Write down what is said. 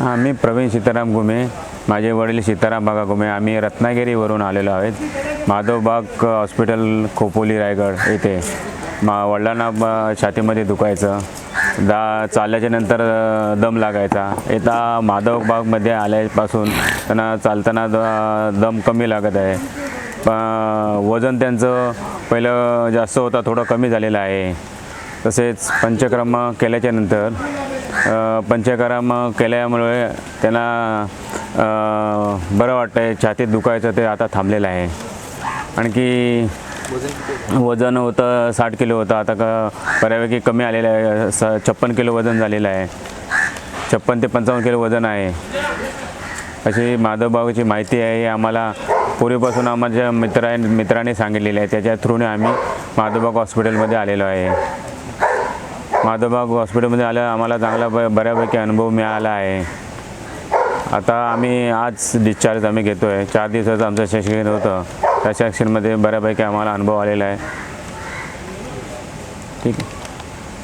हां मी प्रवीण सीताराम गुमे माझे वडील सीताराम बागा गुमे आम्ही रत्नागिरीवरून आलेलो आहेत. माधवबाग हॉस्पिटल खोपोली रायगड येथे. मा वडिलांना छातीमध्ये दुखायचं. दा चालल्याच्या नंतर दम लागायचा. येता माधवबागमध्ये आल्यापासून त्यांना चालताना द- दम कमी लागत आहे. प- वजन त्यांचं पहिलं जास्त होता थोडं कमी झालेलं आहे. तसेच पंचक्रम केल्याच्यानंतर पंचकर्म केल्यामुळे त्यांना बरं वाटतं आहे छातीत दुखायचं ते आता थांबलेलं आहे. आणखी वजन होतं साठ किलो होतं आता क बऱ्यापैकी कमी आलेलं आहे. स छप्पन किलो वजन झालेलं आहे. छप्पन ते पंचावन्न किलो वजन आहे. अशी माधवबाबाची माहिती आहे ही आम्हाला पूर्वीपासून आम्हाला मित्रा मित्राने सांगितलेली आहे. त्याच्या थ्रूने आम्ही माधवबाग हॉस्पिटलमध्ये आलेलो आहे. माधवबाग हॉस्पिटलमध्ये आलं आम्हाला चांगला ब बऱ्यापैकी अनुभव मिळाला आहे. आता आम्ही आज डिस्चार्ज आम्ही घेतो आहे चार दिवसाचं आमचं सेशन होतं. त्या शैक्षणमध्ये बऱ्यापैकी आम्हाला अनुभव आलेला आहे. ठीक आहे.